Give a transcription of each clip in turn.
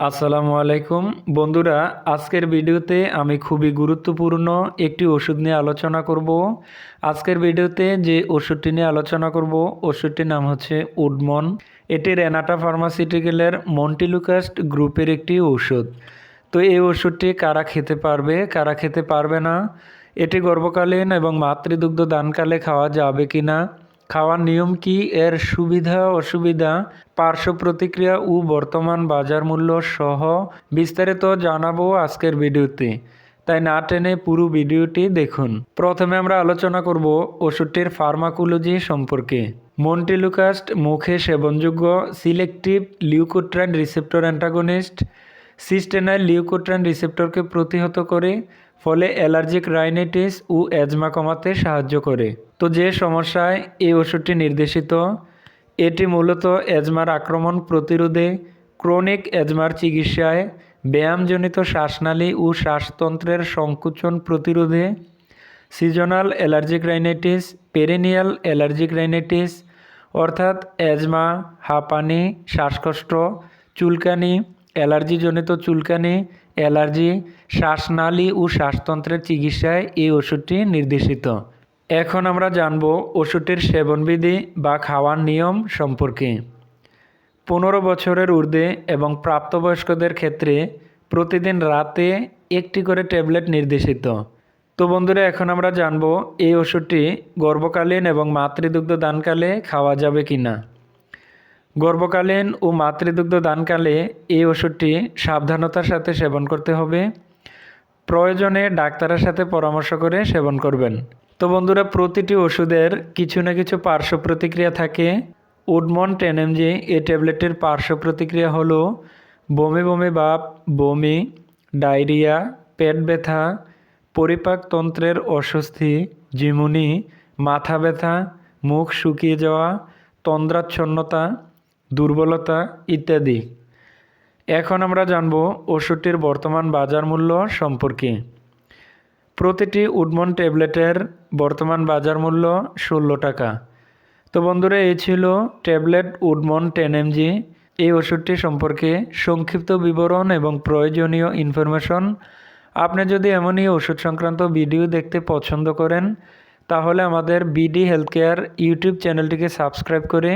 আসসালামু আলাইকুম। বন্ধুরা, আজকের ভিডিওতে আমি খুবই গুরুত্বপূর্ণ একটি ওষুধ নিয়ে আলোচনা করব। আজকের ভিডিওতে যে ওষুধটি নিয়ে আলোচনা করব, ওষুধটির নাম হচ্ছে উডমন। এটি রেনাটা ফার্মাসিউটিক্যালের মন্টিলুকাস্ট গ্রুপের একটি ওষুধ। তো এই ওষুধটি কারা খেতে পারবে, কারা খেতে পারবে না, এটি গর্ভকালীন এবং মাতৃদুগ্ধ দানকালে খাওয়া যাবে কি না খাওয়ার নিয়ম কি? এর সুবিধা, অসুবিধা? পার্শ্ব প্রতিক্রিয়া ও বর্তমান বাজার মূল্য সহ বিস্তারিত জানাব আজকের ভিডিওতে। তাই না টেনে পুরো ভিডিওটি দেখুন। প্রথমে আমরা আলোচনা করব ওষুধটির ফার্মাকোলজি সম্পর্কে। মন্টিলুকাস্ট মুখে সেবনযোগ্য selective leukotriene receptor antagonist cysteinyl leukotriene রিসেপ্টরকে প্রতিহত করে ফলে অ্যালার্জিক রাইনাইটিস ও অ্যাজমা কমাতে সাহায্য করে। তো যে সমস্যায় এই ওষুধটি নির্দেশিত, এটি মূলত অ্যাজমার আক্রমণ প্রতিরোধে, ক্রনিক অ্যাজমার চিকিৎসায়, ব্যায়ামজনিত শ্বাসনালী ও শ্বাসতন্ত্রের সংকুচন প্রতিরোধে, seasonal allergic rhinitis perennial allergic rhinitis অর্থাৎ অ্যাজমা, হাঁপানি, শ্বাসকষ্ট, চুলকানি অ্যালার্জিজনিত চুলকানি, অ্যালার্জি, শ্বাসনালী ও শ্বাসতন্ত্রের চিকিৎসায় এই ওষুধটি নির্দেশিত। এখন আমরা জানব ওষুধটির সেবনবিধি বা খাওয়ার নিয়ম সম্পর্কে। পনেরো বছরের ঊর্ধ্বে এবং প্রাপ্তবয়স্কদের ক্ষেত্রে প্রতিদিন রাতে একটি করে ট্যাবলেট নির্দেশিত। তো বন্ধুরা, এখন আমরা জানব এই ওষুধটি গর্ভকালীন এবং মাতৃদুগ্ধ দানকালে খাওয়া যাবে কি না গর্ভকালীন ও মাতৃদুগ্ধ দানকালে এই ওষুধটি সাবধানতার সাথে সেবন করতে হবে। প্রয়োজনে ডাক্তারের সাথে পরামর্শ করে সেবন করবেন। তো বন্ধুরা, প্রতিটি ওষুধের কিছু না কিছু পার্শ্ব প্রতিক্রিয়া থাকে। উডমন টেন এমজি এই ট্যাবলেটের পার্শ্ব প্রতিক্রিয়া হলো বমি বমি ভাব বমি, ডায়রিয়া, পেট ব্যথা পরিপাকতন্ত্রের অস্বস্তি, জিমুনি, মাথা ব্যথা, মুখ শুকিয়ে যাওয়া, তন্দ্রাচ্ছন্নতা দুর্বলতা ইত্যাদি। এখন আমরা জানব ওষুধটির বর্তমান বাজার মূল্য সম্পর্কে। প্রতিটি উডমন ট্যাবলেটের বর্তমান বাজার মূল্য ষোলো টাকা। তো বন্ধুরা, এই ছিল ট্যাবলেট উডমন টেন এমজি। এই ওষুধটি সম্পর্কে সংক্ষিপ্ত বিবরণ এবং প্রয়োজনীয় ইনফরমেশন। আপনি যদি এমনই ওষুধ সংক্রান্ত ভিডিও দেখতে পছন্দ করেন, তাহলে আমাদের বিডি হেলথ কেয়ার ইউটিউব চ্যানেলটিকে সাবস্ক্রাইব করে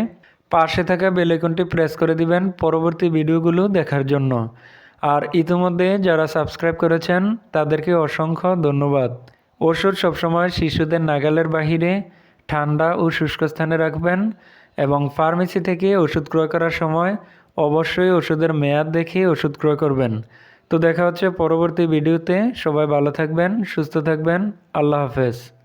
পাশে থাকা বেলাইকনটি প্রেস করে দিবেন পরবর্তী ভিডিওগুলো দেখার জন্য। আর ইতিমধ্যে যারা সাবস্ক্রাইব করেছেন, তাদেরকে অসংখ্য ধন্যবাদ। ওষুধ সবসময় শিশুদের নাগালের বাহিরে ঠান্ডা ও শুষ্ক স্থানে রাখবেন এবং ফার্মেসি থেকে ওষুধ ক্রয় করার সময় অবশ্যই ওষুধের মেয়াদ দেখে ওষুধ ক্রয় করবেন। তো দেখা হচ্ছে পরবর্তী ভিডিওতে সবাই ভালো থাকবেন, সুস্থ থাকবেন। আল্লাহ হাফেজ।